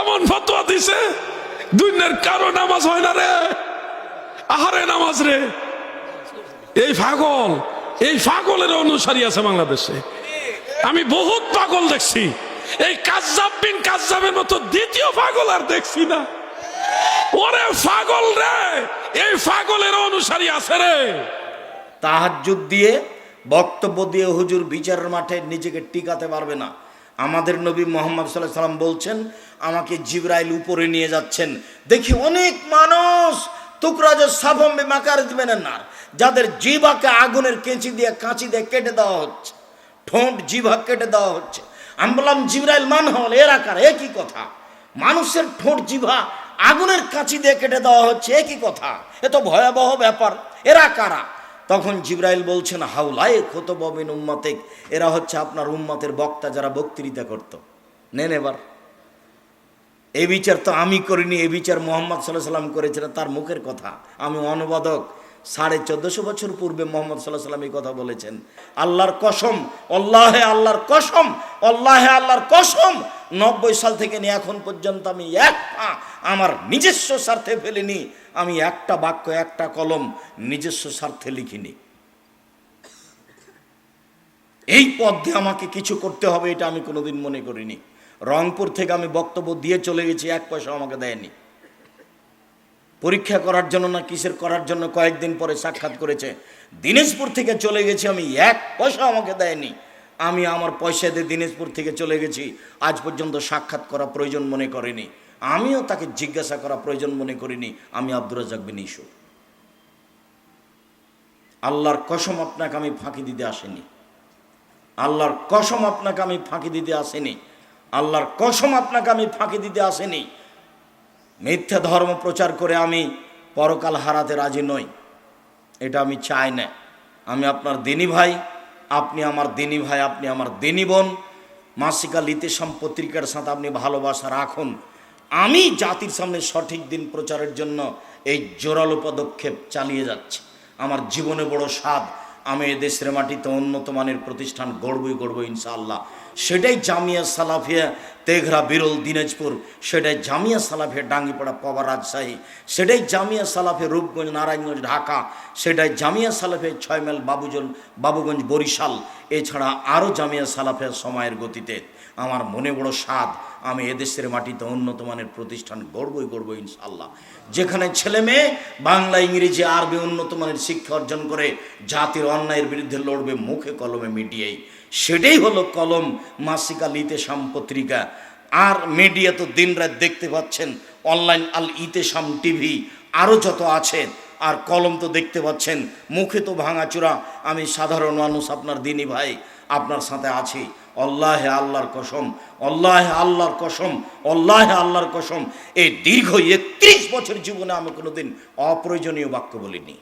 এমন ফতোয়া দিছে, দুনিয়ার কারও নামাজ হয় না রে। আহারে নামাজ রে। এই পাগল, এই পাগলের অনুসারী আছে বাংলাদেশে। আমি বহুত পাগল দেখছি। এই কাজ্জাব বিন কাজ্জাবের মতো দ্বিতীয় পাগল আর দেখছি না। ওরে পাগল রে, এই পাগলের অনুসারী আছে রে। তাহাজ্জুদ দিয়ে, বক্তব্য দিয়ে হুজুর বিচারের মাঠে নিজেকে টিকাতে পারবে না। আমাদের নবী মোহাম্মদ সাল্লাহ সাল্লাম বলছেন, আমাকে জিব্রাইল উপরে নিয়ে যাচ্ছেন। দেখি অনেক মানুষ টুকরাজ সাভম্বে মাকার দিবেন না যাদের জিভাকে আগুনের কেঁচি দিয়ে কাঁচি দিয়ে কেটে দেওয়া হচ্ছে, ঠোঁট জিভা কেটে দেওয়া হচ্ছে। আমি বললাম, জিব্রাইল মান হল? এর আকার? একই কথা? মানুষের ঠোঁট জিভা আগুনের কাঁচি দিয়ে কেটে দেওয়া হচ্ছে একই কথা? এ তো ভয়াবহ ব্যাপার। এরা কারা? তখন জিব্রাইল বলছেন হাউলায় খোত ববিন উম্মাতেক, এরা হচ্ছে আপনার উম্মাতের বক্তা যারা বক্তৃতা করত। নেন এবার। এ বিচার তো আমি করিনি, এ বিচার মোহাম্মদ সাল্লাহ সাল্লাম করেছিলেন তার মুখের কথা। আমি অনুবাদক সাড়ে চোদ্দশো বছর পূর্বে মোহাম্মদ সাল্লাহ সাল্লাম এই কথা বলেছেন। আল্লাহর কসম অল্লাহে আল্লাহর কসম অল্লাহে আল্লাহর কসম, নব্বই সাল থেকে নিয়ে এখন পর্যন্ত আমি এক পা আমার নিজস্ব স্বার্থে ফেলিনি, আমি একটা বাক্য, একটা কলম নিজস্ব স্বার্থে লিখিনি। এই পথ দিয়ে আমাকে কিছু করতে হবে এটা আমি কোনোদিন মনে করিনি। রংপুর থেকে আমি বক্তব্য দিয়ে চলে গেছি, এক পয়সা আমাকে দেয়নি। পরীক্ষা করার জন্য না কিসের করার জন্য কয়েকদিন পরে সাক্ষাৎ করেছে। দিনাজপুর থেকে চলে গেছি আমি, এক পয়সা আমাকে দেয়নি। আমি আমার পয়সা দিয়ে দিনাজপুর থেকে চলে গেছি। আজ পর্যন্ত সাক্ষাৎ করা প্রয়োজন মনে করিনি। আমিও তাকে জিজ্ঞাসা করা প্রয়োজন মনে করিনি। আমি আব্দুর রাজাক বিন ইসু। আল্লাহর কসম আপনাকে আমি ফাঁকি দিতে আসেনি। আল্লাহর কসম আপনাকে আমি ফাঁকি দিতে আসেনি। আল্লাহর কসম আপনাকে আমি ফাঁকি দিতে আসেনি। মিথ্যা ধর্ম প্রচার করে আমি পরকাল হারাতে রাজি নই। এটা আমি চাই না। আমি আপনার দিনী ভাই, আপনি আমার দিনী ভাই, আপনি আমার দিনী বোন। মাসিকা লিতেশাম পত্রিকার সাথে আপনি ভালোবাসা রাখুন। আমি জাতির সামনে সঠিক দিন প্রচারের জন্য এই জোরালো পদক্ষেপ চালিয়ে যাচ্ছি। আমার জীবনে বড় স্বাদ। আমি এ দেশের মাটিতে উন্নত মানের প্রতিষ্ঠান গড়বই গড়বই ইনশাআল্লাহ। সেটাই জামিয়া সালাফিয়া তেঘরা, বিরল দিনাজপুর। সেটাই জামিয়া সালাফিয়া ডাঙ্গিপাড়া পবা রাজশাহী। সেটাই জামিয়া সালাফিয়া রূপগঞ্জ, নারায়ণগঞ্জ, ঢাকা। সেটাই জামিয়া সালাফিয়া ছয় মাইল বাবুজন বাবুগঞ্জ বরিশাল। এছাড়া আরও জামিয়া সালাফিয়া সময়ের গতিতে। আমার মনে বড় স্বাদ আমি এদেশের মাটিতে উন্নত মানের প্রতিষ্ঠান গড়বই গড়বই ইনশাল্লাহ যেখানে ছেলে মেয়ে বাংলা, ইংরেজি, আরবি উন্নত মানের শিক্ষা অর্জন করে জাতির অন্যায়ের বিরুদ্ধে লড়বে, মুখে কলমে মিডিয়ায় সেটাই হলো কলম, মাসিকা লিতেশাম পত্রিকা। আর মিডিয়া তো দিনরাত দেখতে পাচ্ছেন, অনলাইন আল ইতেশাম টিভি আরও যত আছে, আর কলম তো দেখতে পাচ্ছেন, মুখে তো ভাঙাচোরা। আমি সাধারণ মানুষ, আপনার দিনী ভাই, আপনার সাথে আছি। অল্লাহে আল্লাহর কসম, অল্লাহে আল্লাহর কসম, অল্লাহে আল্লাহর কসম। এই দীর্ঘ একত্রিশ বছর জীবনে আমি কোনোদিন অপ্রয়োজনীয় বাক্য বলিনি।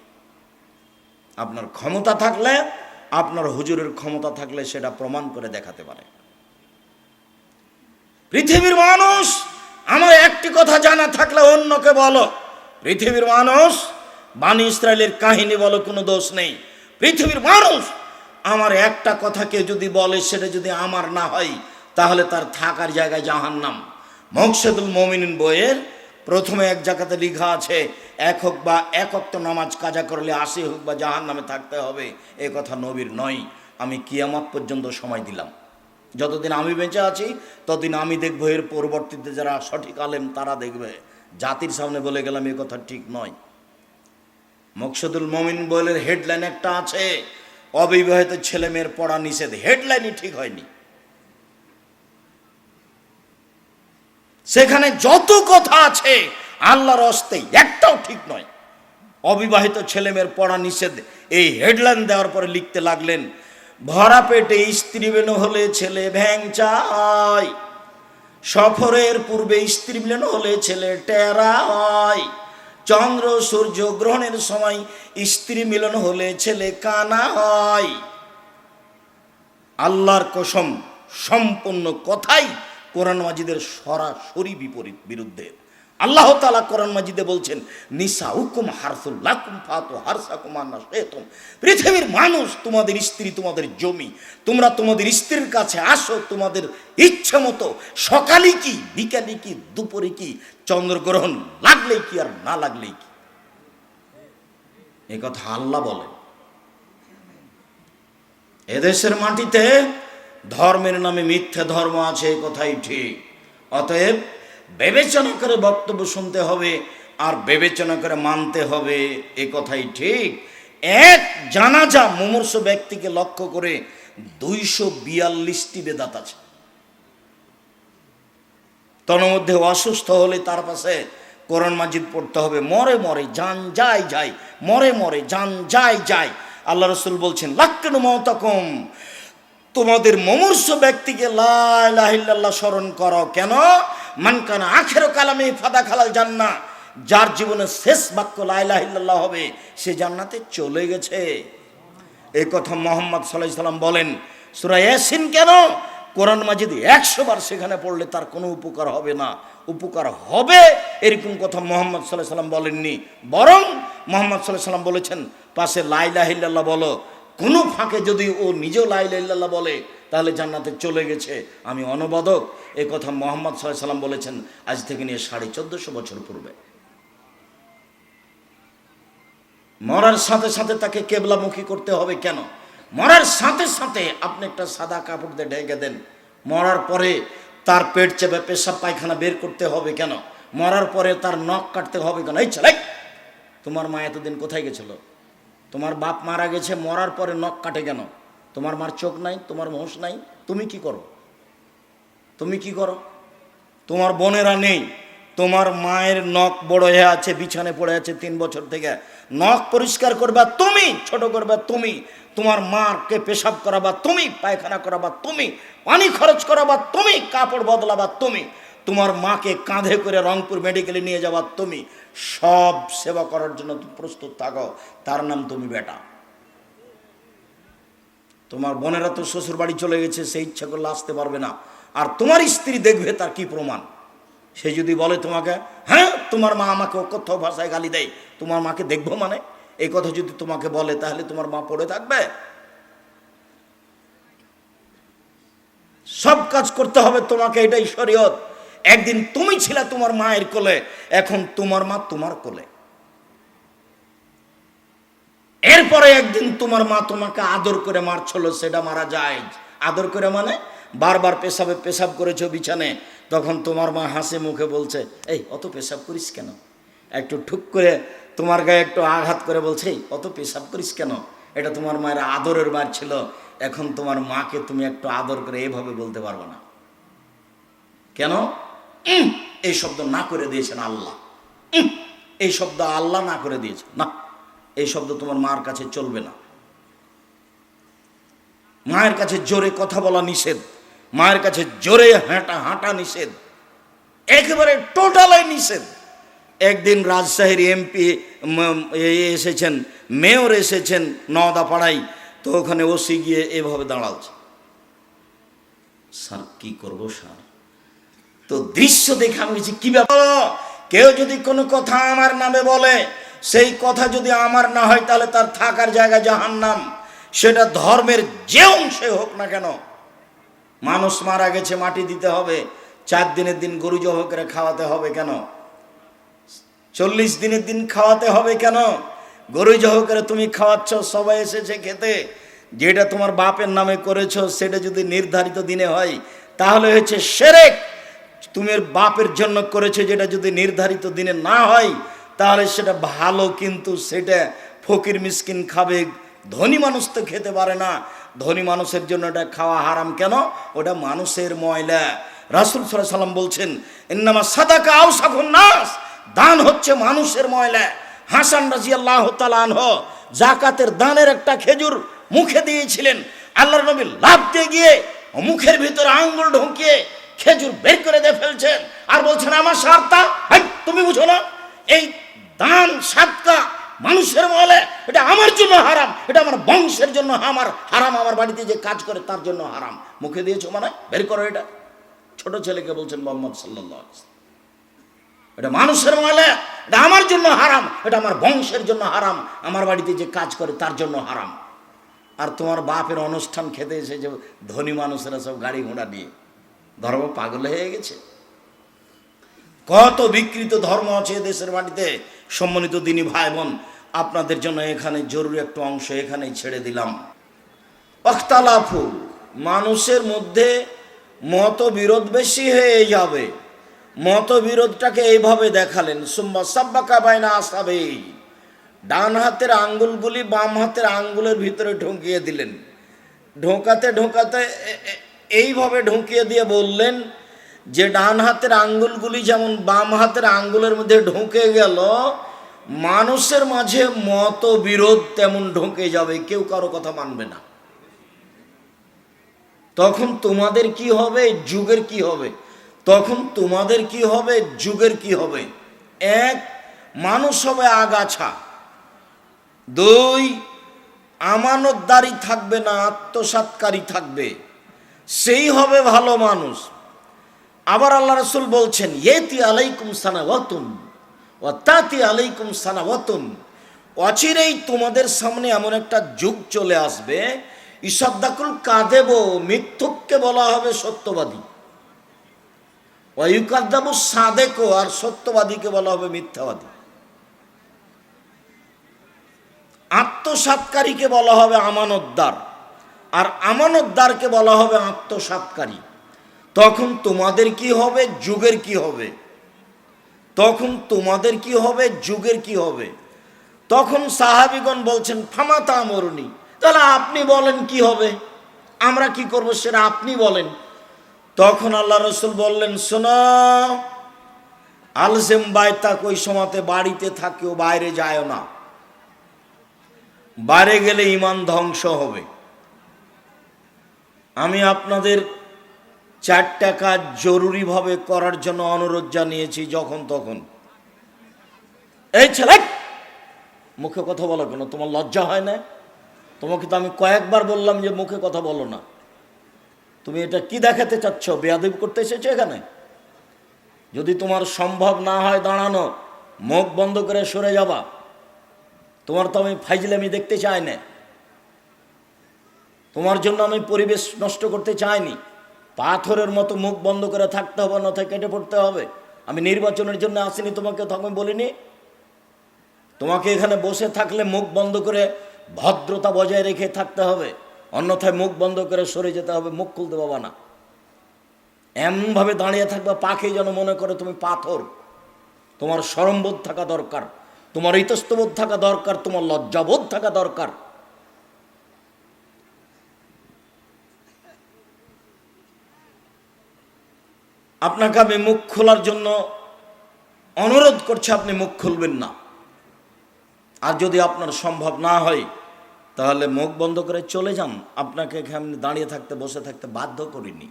আপনার ক্ষমতা থাকলে, আপনার হুজুরের ক্ষমতা থাকলে সেটা প্রমাণ করে দেখাতে পারে। পৃথিবীর মানুষ, আমার একটি কথা জানা থাকলে অন্যকে বলো। পৃথিবীর মানুষ বাণী ইসরায়েলের কাহিনী বলো, কোনো দোষ নেই। পৃথিবীর মানুষ আমার একটা কথাকে যদি বলে, সেটা যদি আমার না হয়, তাহলে তার থাকার জায়গায় জাহান্নাম। মকসেদুল মমিনিন বইয়ের প্রথমে এক জায়গাতে লেখা আছে এক হোক বা একক তো নামাজ কাজা করলে আশি হোক বা জাহান নামে থাকতে হবে, এ কথা নবীর নয়। আমি কিয়ামত পর্যন্ত সময় দিলাম। যতদিন আমি বেঁচে আছি, ততদিন আমি দেখব এর পরবর্তীতে যারা সঠিক আলেম, তারা দেখবে। জাতির সামনে বলে গেলাম, এ কথা ঠিক নয়। মকসুদুল মমিন বইয়ের হেডলাইন একটা আছে অবিবাহিত ছেলে মেয়ের পড়া নিষেধ হেডলাইনই ঠিক হয়নি। সেখানে যত কথা আছে, আল্লাহর অস্তে একটাও ঠিক নয়। অবিবাহিত ছেলেমেয়ের পড়া নিষেধ, এই হেডলাইন দেওয়ার পরে লিখতে লাগলেন, ভরা পেটে স্ত্রী বেনো হলে ছেলে ভ্যাং চায়, সফরের পূর্বে স্ত্রী মিলন হলে ছেলে টেরা হয় চন্দ্র সূর্য গ্রহণের সময় স্ত্রী মিলন হলে ছেলে কানা হয়। আল্লাহর কসম, সম্পূর্ণ কথাই কোরআন মাজিদের সরাসরি বিপরীত বিরুদ্ধে। আল্লাহ তালা কোরআন মাজিদে বলছেন নিসা হুকুম হারসুল ফাতু হারসাকুম আন্না শেতুম পৃথিবীর মানুষ তোমাদের স্ত্রী, তোমাদের জমি, তোমরা তোমাদের স্ত্রীর কাছে আসো, তোমাদের ইচ্ছে মতো সকালে কি, বিকালে কি, দুপুরে কি, চন্দ্রগ্রহণ লাগলেই কি আর না লাগলেই কি? এ কথা আল্লাহ বলে এদেশের মাটিতে ধর্মের নামে মিথ্যে ধর্ম আছে কথাই ঠিক। অতএব বিবেচনা করে বক্তব্য শুনতে হবে আর বিবেচনা করে মানতে হবে, এ কথাই ঠিক। এক জানাজা মুমূর্ষ ব্যক্তিকে লক্ষ্য করে দুইশো বিয়াল্লিশটি বেদাত আছে। তন্মধ্যে অসুস্থ হলে তার পাশে কোরআন মাজিদ পড়তে হবে, মরে মরে, যান যায় যায়, মরে মরে, যান যায় যায়। আল্লাহ রসুল বলছেন, লাক্কেন মতকম তোমাদের মমূর্ষ ব্যক্তিকে লাহিল্লাহ স্মরণ করো। কেন? মানকানা আখের কালামে ফাদা খালাল জান্না যার জীবনে শেষ বাক্য লাইলাহিল্লাহ হবে, সে জান্নাতে চলে গেছে। এই কথা মোহাম্মদ সাল্লাহ সাল্লাম বলেন, সুরা ইয়াসিন কেন? কোরআন মাজিদ একশো বার সেখানে পড়লে তার কোনো উপকার হবে না। উপকার হবে এরকম কথা মোহাম্মদ সাল্লাহ সাল্লাম বলেননি। বরং মোহাম্মদ সাল্লাহ সাল্লাম বলেছেন, পাশে লাইলাহিল্লাহ বলো, কোনো ফাঁকে যদি ও নিজেও লাইলাহিল্লাহ বলে তাহলে জান্নাতে চলে গেছে। আমি অনবাদক। এ কথা মোহাম্মদ সাল্লাম বলেছেন, আজ থেকে নিয়ে সাড়ে চোদ্দশো বছর পূর্বে। মরার সাথে সাথে তাকে কেবলামুখী করতে হবে কেন? মরার সাথে সাথে আপনি একটা সাদা কাপড় দিয়ে ঢেকে দেন। মরার পরে তার পেট চেপে পেশাব পায়খানা বের করতে হবে কেন? মরার পরে তার নখ কাটতে হবে কেন? এই ছেলে, তোমার মা এতদিন কোথায় গেছিল? তোমার বাপ মারা গেছে, মরার পরে নখ কাটে কেন? তোমার মার চোখ নাই, তোমার মোষ নাই, তুমি কি করো? তুমি কি করো? তোমার বোনেরা নেই, তোমার মায়ের নখ বড় হয়ে আছে, বিছানে পড়ে আছে তিন বছর থেকে। নখ পরিষ্কার করবা তুমি, ছোট করবা তুমি। তোমার মাকে পেশাব করাবা তুমি, পায়খানা করাবা তুমি, পানি খরচ করাবা তুমি, কাপড় বদলাবা তুমি। তোমার মাকে কাঁধে করে রংপুর মেডিকেলে নিয়ে যাবা তুমি। সব সেবা করার জন্য প্রস্তুত থাকো। তার নাম তুমি বেটা। তোমার বোনেরা তো শ্বশুর বাড়ি চলে গেছে, সে ইচ্ছা করলে আসতে পারবে না। আর তোমার স্ত্রী দেখবে তার কি প্রমাণ? সে যদি বলে তোমাকে হ্যাঁ তোমার মা আমাকে কোথাও ভাষায় গালি দেয়, তোমার মাকে দেখব মানে? এই কথা যদি তোমাকে বলে, তাহলে তোমার মা পড়ে থাকবে? সব কাজ করতে হবে তোমাকে, এটাই শরীয়ত। একদিন তুমি ছিলে তোমার মায়ের কোলে, এখন তোমার মা তোমার কোলে। এরপরে একদিন তোমার মা তোমাকে আদর করে মারছিল সেটা মারা যায়। আদর করে মানে? বারবার পেশাবে পেশাব করেছ বিছানে তখন তোমার মা হাসি মুখে বলছে এই অত পেশাব করিস কেন? একটু ঠুক করে তোমার গায়ে একটু আঘাত করে বলছে "এই, অত পেশাব করিস কেন? এটা তোমার মায়ের আদরের মার ছিল। এখন তোমার মাকে তুমি একটু আদর করে এভাবে বলতে পারবে না। কেন? এই শব্দ না করে দিয়েছেন আল্লাহ। এই শব্দ আল্লাহ না করে দিয়েছে না। এই শব্দ তোমার মার কাছে চলবে না। মায়ের কাছে জোরে কথা বলা নিষেধ। মায়ের কাছে জোরে হাঁটা হাঁটা নিষেধ। একেবারে টোটালাই নিষেধ। একদিন রাজশাহীর এমপি এসেছেন, মেয়র এসেছেন নওদাপাড়ায় তো ওখানে ওসি গিয়ে এভাবে দাঁড়াচ্ছে স্যার, কি করব স্যার? তো দৃশ্য দেখে আমি কি ব্যাপার? কেউ যদি কোনো কথা আমার নামে বলে সেই কথা যদি আমার না হয়, তাহলে তার থাকার জায়গা জাহান্নাম। সেটা ধর্মের যে অংশে হোক না কেন। মানুষ মারা গেছে, মাটি দিতে হবে। চার দিনের দিন গরু জব করে খাওয়াতে হবে কেন? চল্লিশ দিনের দিন খাওয়াতে হবে কেন? গরু জহ করে তুমি খাওয়াচ্ছ, সবাই এসেছে খেতে। যেটা তোমার বাপের নামে করেছ, সেটা যদি নির্ধারিত দিনে হয়, তাহলে হচ্ছে সেরেক। তুমি বাপের জন্য করেছ, যেটা যদি নির্ধারিত দিনে না হয় তাহলে সেটা ভালো, কিন্তু সেটা ফকির মিসকিন খাবে। ধনী মানুষ তো খেতে পারে না। ধনী মানুষের জন্য এটা খাওয়া হারাম কেন? ওটা মানুষের ময়লা। রাসুল সাল্লাহ সাল্লাম বলছেন, ইন্নামা সাদাকা আউসাখুন নাস। দান হচ্ছে মানুষের ময়লা। হাসান রাজি আল্লাহ আনহ জাকাতের দানের একটা খেজুর মুখে দিয়েছিলেন। আল্লাহর নবী লাভ দিয়ে গিয়ে মুখের ভিতরে আঙ্গুল ঢুকিয়ে খেজুর বের করে দিয়ে ফেলছেন। আর বলছেন, আমার হাই, তুমি বুঝো না? এই দান সাতকা মানুষের মহলে, এটা আমার জন্য হারাম, এটা আমার বংশের জন্য আমার হারাম, আমার বাড়িতে যে কাজ করে তার জন্য হারাম। মুখে দিয়েছ মানে? বের করো এটা। ছোট ছেলেকে বলছেন মোহাম্মদ সাল্লাহ এটা মানুষের ময়লা এটা আমার জন্য হারাম, এটা আমার বংশের জন্য হারাম, আমার বাড়িতে যে কাজ করে তার জন্য হারাম। আর তোমার বাপের অনুষ্ঠান খেতে এসে যে ধনী মানুষেরা সব গাড়ি ঘোড়া নিয়ে, ধর্ম পাগল হয়ে গেছে। কত বিকৃত ধর্ম আছে দেশের মাটিতে সম্মানিত দিনী ভাই বোন আপনাদের জন্য এখানে জরুরি একটা অংশ এখানেই ছেড়ে দিলাম। অখতালাফু মানুষের মধ্যে মতবিরোধ বেশি হয়ে যাবে। মতবিরোধটাকে এইভাবে দেখালেন, সুম্মা সাব্বাকা বাইনা আসাবে। ডান হাতের আঙ্গুলগুলি বাম হাতের আঙ্গুলের ভিতরে ঢুকিয়ে দিলেন। ঢোকাতে ঢোকাতে এইভাবে ঢুকিয়ে দিয়ে বললেন যে ডান হাতের আঙ্গুলগুলি যেমন বাম হাতের আঙ্গুলের মধ্যে ঢুকে গেল, মানুষের মাঝে মতবিরোধ তেমন ঢুকে যাবে, কেউ কারও কথা মানবে না। তখন তোমাদের কি হবে? যুগের কি হবে? তখন তোমাদের কি হবে? যুগের কি হবে? এক, মানুষ হবে আগাছা। দুই, আমানতদারি থাকবে না, আত্মসাৎকারী থাকবে। সেই হবে ভালো মানুষ। আবার আল্লাহ রসুল বলছেন, ইয়েতি আলাইকুম সানাওয়াতুন ও তাতি আলাইকুম সানাওয়াতুন। অচিরেই তোমাদের সামনে এমন একটা যুগ চলে আসবে, ইসাদ্দাকুল কাদেব মিথ্যুককে বলা হবে সত্যবাদী। ওয়ুকাদ্দাবু সাদেকো আর সত্যবাদীকে বলা হবে মিথ্যাবাদী। আত্মসাৎকারীকে বলা হবে আমানতদার। আর আমানতদারকে বলা হবে আত্মসাৎকারী। তখন তোমাদের কি হবে? যুগের কি হবে? তখন তোমাদের কি হবে? যুগের কি হবে? তখন সাহাবিগণ বলছেন ফামাতা মরুনি তাহলে আপনি বলেন কি হবে? আমরা কি করব সেটা আপনি বলেন। তখন আল্লাহ রসুল বললেন, শোনো আলসেম বাইতা ওই সময়তে বাড়িতে থাকেও, বাইরে যায় না। বাইরে গেলে ইমান ধ্বংস হবে। আমি আপনাদের চারটা কাজ জরুরিভাবে করার জন্য অনুরোধ জানিয়েছি যখন তখন। এই ছেলে! মুখে কথা বলো কেন? তোমার লজ্জা হয় না? তোমাকে তো আমি কয়েকবার বললাম যে মুখে কথা বলো না। তুমি এটা কি দেখাতে চাচ্ছ? বেয়াদব করতে এসেছ এখানে? যদি তোমার সম্ভব না হয় দাঁড়ানো, মুখ বন্ধ করে সরে যাবা। তোমার তো আমি ফাইজলামি দেখতে চাই না। তোমার জন্য আমি পরিবেশ নষ্ট করতে চাইনি। পাথরের মতো মুখ বন্ধ করে থাকতে হবে নথায় কেটে পড়তে হবে। আমি নির্বাচনের জন্য আসিনি তোমাকে, তখন বলিনি। তোমাকে এখানে বসে থাকলে মুখ বন্ধ করে ভদ্রতা বজায় রেখে থাকতে হবে। অন্যথায় মুখ বন্ধ করে সরে যেতে হবে, মুখ খুলতে পাবা না। এমনভাবে দাঁড়িয়ে থাকবে, পাখি যেন মনে করে তুমি পাথর। তোমার সরমবোধ থাকা দরকার, তোমার ইতস্তবোধ থাকা দরকার, তোমার লজ্জাবোধ থাকা দরকার। আপনাকে আমি মুখ খোলার জন্য অনুরোধ করছি, আপনি মুখ খুলবেন না। আর যদি আপনার সম্ভব না হয়, তাহলে মুখ বন্ধ করে চলে যান। আপনাকে এখানে দাঁড়িয়ে থাকতে, বসে থাকতে বাধ্য করিনি।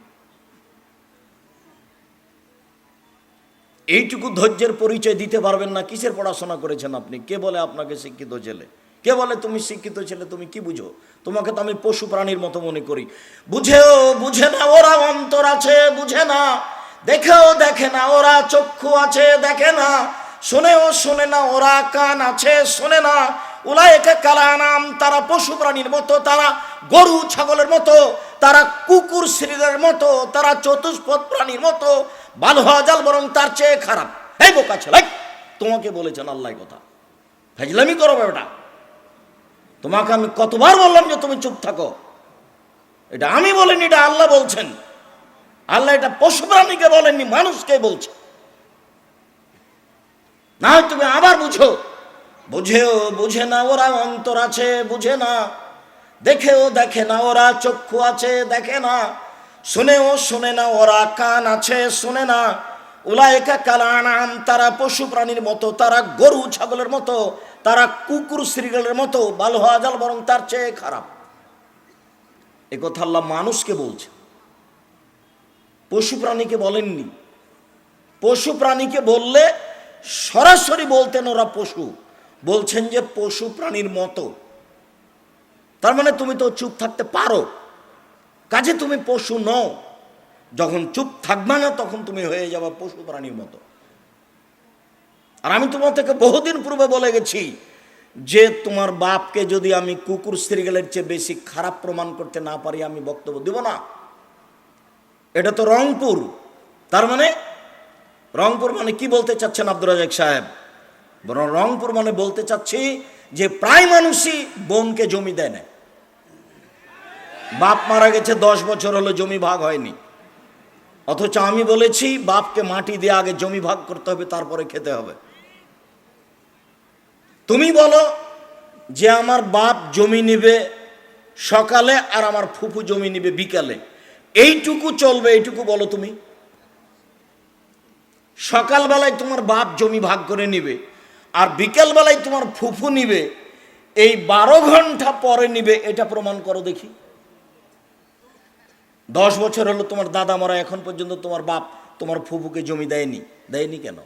এইটুকু ধৈর্যের পরিচয় দিতে পারবেন না, কিসের পড়াশোনা করেছেন আপনি? কে বলে আপনাকে শিক্ষিত ছেলে? কে বলে তুমি শিক্ষিত ছেলে, তুমি কি বুঝো? তোমাকে তো আমি পশু প্রাণীর মতো মনে করি। বুঝেও বুঝে না ওরা অন্তর আছে, বুঝে না। দেখেও দেখে না, ওরা চক্ষু আছে, দেখে না। শোনেও শোনে না, ওরা কান আছে, শোনে না। উলায়কে কালানাম, তারা পশু প্রাণীর মতো, তারা গরু, ছাগলের মতো, তারা কুকুর শ্রীরের মতো, তারা চতুষ্পদ প্রাণীর মতো। ভালো হওয়া বরং তার চেয়ে খারাপ। এই বোকা ছেলে, তোমাকে বলেছেন আল্লাহ কথা। ফাজলামি করো বেটা তোমাকে আমি কতবার বললাম যে তুমি চুপ থাকো। এটা আমি বলিনি, এটা আল্লাহ বলছেন। আল্লাহ এটা পশু প্রাণীকে বলেননি, মানুষকে বলছে। না তুমি আবার বুঝো। বুঝেও বুঝে না, ওরা অন্তর আছে, বুঝে না। দেখেও দেখে না, ওরা চক্ষু আছে, দেখে না। শুনেও শুনে না, ওরা কান আছে, শুনে না। উলায়কা কালানাম, তারা পশু প্রাণীর মতো, তারা গরু ছাগলের মতো, তারা কুকুর শ্রীগলের মতো হওয়া বরং তার চেয়ে খারাপ। এ কথা আল্লাহ মানুষকে বলছে। পশু প্রাণীকে বলেননি। পশু প্রাণীকে বললে সরাসরি বলতেন ওরা পশু। বলছেন যে পশু প্রাণীর মতো। তার মানে তুমি তো চুপ থাকতে পারো। কাজে তুমি পশু নও। যখন চুপ থাকবে না, তখন তুমি হয়ে যাবে পশু প্রাণীর মতো। আর আমি তোমার থেকে বহুদিন পূর্বে বলে গেছি যে তোমার বাপকে যদি আমি কুকুর সিরিয়ালের চেয়ে বেশি খারাপ প্রমাণ করতে না পারি, আমি বক্তব্য দেব না। এটা তো রংপুর। তার মানে রংপুর মানে কি বলতে চাচ্ছেন আব্দুর রাজাক সাহেব? বরং রংপুর মানে বলতে চাচ্ছি যে প্রায় মানুষই বোনকে জমি দেয় না। বাপ মারা গেছে, দশ বছর হলো জমি ভাগ হয়নি। অথচ আমি বলেছি, বাপকে মাটি দিয়ে আগে জমি ভাগ করতে হবে, তারপরে খেতে হবে। তুমি বলো যে আমার বাপ জমি নিবে সকালে আর আমার ফুফু জমি নিবে বিকালে। এইটুকু চলবে, এইটুকু বলো তুমি। সকালবেলায় তোমার বাপ জমি ভাগ করে নিবে, আর বিকালবেলায় তোমার ফুফু নিবে, এই বারো ঘণ্টা পরে নিবে, এটা প্রমাণ করো দেখি। দশ বছর হলো তোমার দাদা মরা, এখন পর্যন্ত তোমার বাপ তোমার ফুফুকে জমি দেয়নি। দেয়নি কেন?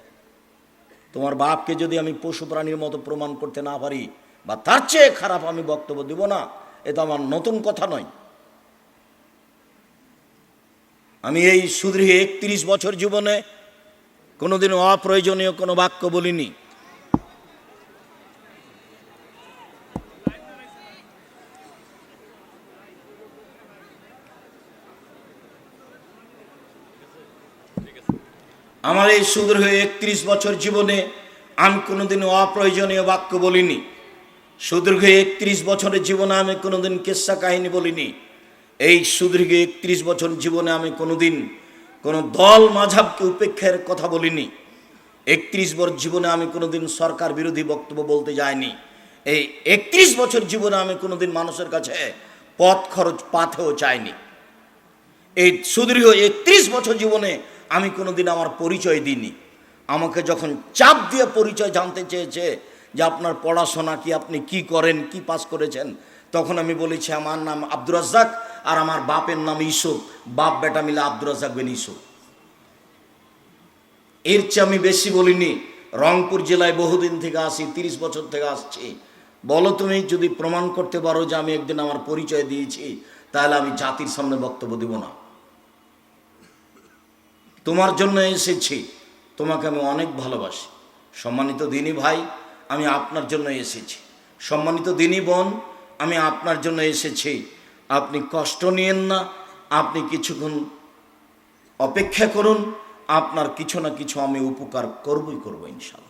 তোমার বাপকে যদি আমি পশু প্রাণীর মতো প্রমাণ করতে না পারি, বা তার চেয়ে খারাপ আমি বক্তব্য দিব না এটা আমার নতুন কথা নয়। আমি এই সুদৃঢ় একত্রিশ বছর জীবনে কোনোদিন অপ্রয়োজনীয় কোনো বাক্য বলিনি। আমার এই সুদীর্ঘ একত্রিশ বছর জীবনে আমি কোনোদিন অপ্রয়োজনীয় বাক্য বলিনি। সুদীর্ঘ একত্রিশ বছরের জীবনে আমি কোনোদিন কেসা কাহিনী বলিনি। এই সুদীর্ঘ একত্রিশ বছর জীবনে আমি কোনোদিন কোনো দল মাঝাবকে উপেক্ষার কথা বলিনি। একত্রিশ বছর জীবনে আমি কোনোদিন সরকার বিরোধী বক্তব্য বলতে যাইনি। এই একত্রিশ বছর জীবনে আমি কোনোদিন মানুষের কাছে পথ খরচ, পাথেও চাইনি। এই সুদীর্ঘ একত্রিশ বছর জীবনে আমি কোনোদিন আমার পরিচয় দিইনি। আমাকে যখন চাপ দিয়ে পরিচয় জানতে চেয়েছে যে আপনার পড়াশোনা কি, আপনি কি করেন, কি পাস করেছেন, তখন আমি বলেছি, আমার নাম আব্দুর রাজ্জাক আর আমার বাপের নাম ইসুফ। বাপ বেটা মিলে আব্দুর রাজ্জাক বিন ইসুফ। এর চেয়ে আমি বেশি বলিনি, রংপুর জেলায় বহুদিন থেকে আসি, তিরিশ বছর থেকে আসছি। বলো তুমি যদি প্রমাণ করতে পারো যে আমি একদিন আমার পরিচয় দিয়েছি, তাহলে আমি জাতির সামনে বক্তব্য দেব না। তোমার জন্য এসেছি, তোমাকে আমি অনেক ভালোবাসি। সম্মানিত দিনী ভাই, আমি আপনার জন্য এসেছি। সম্মানিত দিনী বোন, আমি আপনার জন্য এসেছি। আপনি কষ্ট নিয়েন না, আপনি কিছুক্ষণ অপেক্ষা করুন, আপনার কিছু না কিছু আমি উপকার করবই, করব ইনশাল্লাহ।